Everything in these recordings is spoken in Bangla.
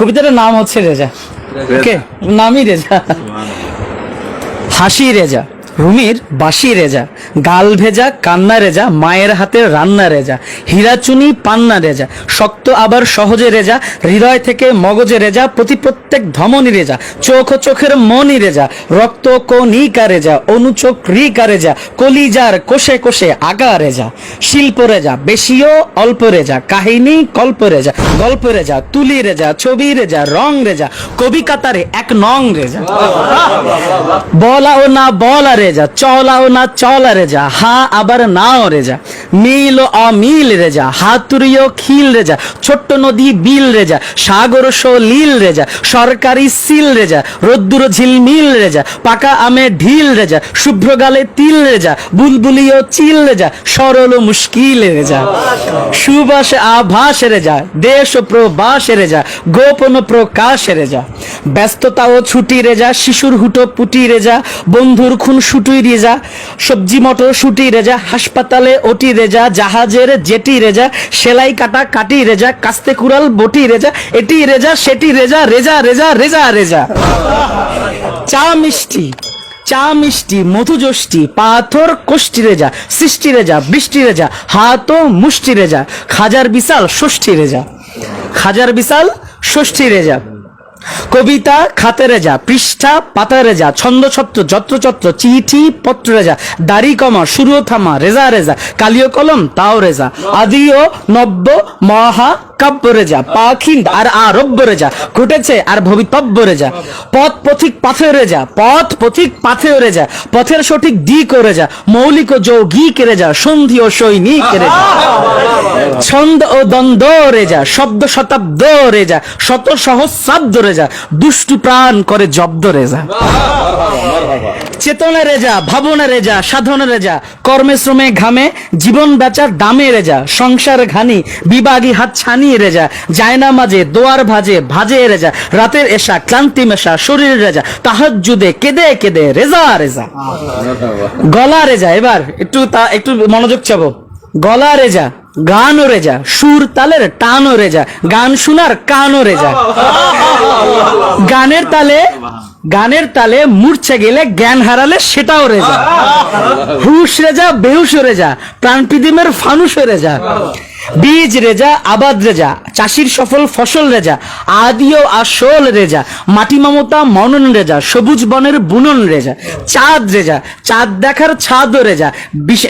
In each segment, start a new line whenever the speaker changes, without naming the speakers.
কবিতাটার নাম হচ্ছে রেজা। ওকে? নামই রেজা। হাসি রেজা। রুমির বাসি রেজা, গাল ভেজা, কান্না রেজা, মায়ের হাতের রান্না রেজা হীরাচুনি পান্না রেজা, শক্ত আবার সহজে রেজা, হৃদয় থেকে মগজে রেজা, প্রতি প্রত্যেক ধমনী রেজা, চোখ চোখের মনি রেজা, রক্ত কনিকা রেজা অনুচোখ রিকা রেজা, কলিজার কোষে কোষে আগা রেজা, শিল্প রেজা, বেশিও অল্প রেজা, কাহিনী কল্প রেজা, গল্প রেজা, তুলি রেজা, ছবি রেজা, রং রেজা, কবি কাতারে এক নং রেজা। বলা ও না বলা রেজা চলা ও না চলা রেজা হা আবার নাও রেজা মিল ও অমিল রেজা হাতুরিও খিল রেজা ছোট্ট নদী বিল রেজা সাগর লীল রেজা সরকারি সিল রেজা রোদ্দুর ঝিলমিল রেজা পাকা আমে ঢিল রেজা শুভ্র গালে তিল রেজা বুলবুলিও চিল রেজা সরল মুশকিল রেজা সুবাস আভাস রেজা দেশ প্রবাস রেজা গোপন প্রকাশ রেজা ব্যস্ততা ও ছুটি রেজা শিশুর হুটো পুটি রেজা বন্ধুর খুন শুটুই রেজা, সবজি মটর শুটি রেজা, হাসপাতালে ওটি রেজা, জাহাজের জেটি রেজা, সেলাই কাটা কাটি রেজা, কাস্তে কুড়াল বটি রেজা, এটি রেজা, সেটি রেজা রেজা রেজা রেজা রেজা। চা মিষ্টি চা মিষ্টি মধু যষ্টি পাথর কোষ্ঠী রেজা, সৃষ্টি রেজা, বৃষ্টি রেজা, হাত ও মুষ্টি রেজা, খাজার বিশাল ষষ্ঠী রেজা। খাজার বিশাল ষষ্ঠী রেজা। কবিতা, খাতে রেজা, পৃষ্ঠা, পাতা রেজা, ছন্দ ছত্র, যত্র চত্র চিঠি, পত্র রেজা, দাড়ি কমা শুরু থামা, রেজা রেজা কালিও কলম, তাও রেজা আদি ও নব্য, মহা, কাব্য রেজা, পাখিন্দ আর আরব্য রেজা, ঘটেছে আর ভবিতব্য রেজা, পথ পথিক পাথে রেজা, পথ পথিক পাথে রেজা, পথের সঠিক দিক রেজা, মৌলিক ও যৌগিক রেজা, সন্ধি ও সৈনিক রেজা, ছন্দ ও দ্বন্দ্ব রেজা, শব্দ শতাব্দ রেজা, শত সহস্রাব্দ রেজা দুষ্টু প্রাণ করে জব্দ রেজা। চেতনা রেজা ভাবনা রেজা সাধনা রেজা, কর্মে শ্রমে ঘামে, জীবন বেচার দামে রেজা, সংসার ঘানি, বিবাগী হাত ছানিয়ে রেজা, জায়না মাঝে, দোয়ার ভাজে ভাজে রেজা, রাতের এসা ক্লান্তি মেশা, শরীর রেজা তাহাজুদে কেঁদে কেঁদে রেজা রেজা। গলা রেজা, এবার একটু তা, একটু মনোযোগ চাবো গলা রেজা গানও রেজা, সুর তালের টান ওরে রেজা, গান শোনার কানও রেজা। গানের তালে গানের তালে মূর্ছে গেলে জ্ঞান হারালে সেটাও রেজা। হুশ রেজা, বেহুশ রেজা, প্রাণপ্রীতিমের ফানুষ রেজা। বীজ রেজা, আবাদ রেজা, চাষির সফল ফসল রেজা আদিও আসল রেজা, মাটি মমতা মনন রেজা, সবুজ বনের বুনন রেজা, চাঁদ রেজা, চাঁদ দেখার ছাদ রেজা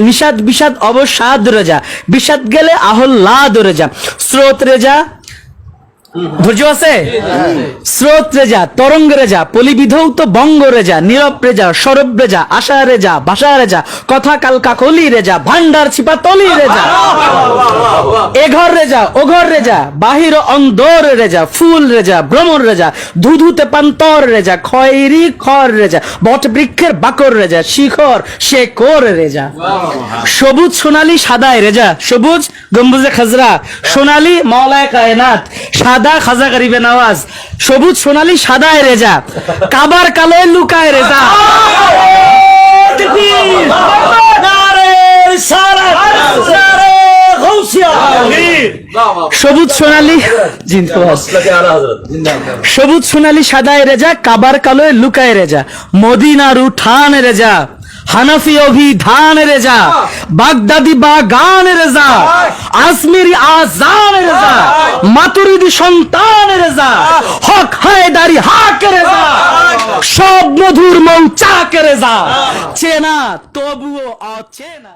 নিষাদ বিষাদ অবসাদ রেজা, বিষাদ গেলে আহ্লাদ রেজা, স্রোত রেজা ধৈর্য আছে? স্রোত রেজা, তরঙ্গ রেজা, পলিবিধৌত বঙ্গ রেজা, নীরব রেজা, সরব রেজা, আশা রেজা ভাষা রেজা, কথা কলি রেজা ভান্ডার ছিপা তলি রেজা। এঘর রেজা ওঘর রেজা, বাহির অন্দর রেজা, ফুল রেজা, ভ্রমর রেজা ধুধুতে পান্তর রেজা, খয়েরি খর রেজা, বট বৃক্ষের বাকর রেজা, শিখর শেকর রেজা। সবুজ সোনালি সাদায় রেজা, সবুজ গম্বুজে খাজরা, সোনালি মওলায় কায়নাত, সাদা খাজা গরিবে নওয়াজ। সবুজ সোনালি, সাদায় রেজা। কাবার কালোয় লুকায় রেজা। সবুজ সোনালি সবুজ সোনালি, সাদায় রেজা, কাবার কালোয় লুকায় রেজা। মদিনার উঠান রেজা। হানাফি অভিধান রেজা বাগদাদি বা গান রেজা আসমিরি আজান রেজা মাতুরিদি সন্তান রেজা হক হায়দারি হাক রেজা সব মধুর মৌচাক রেজা। চেনা তবুও অচেনা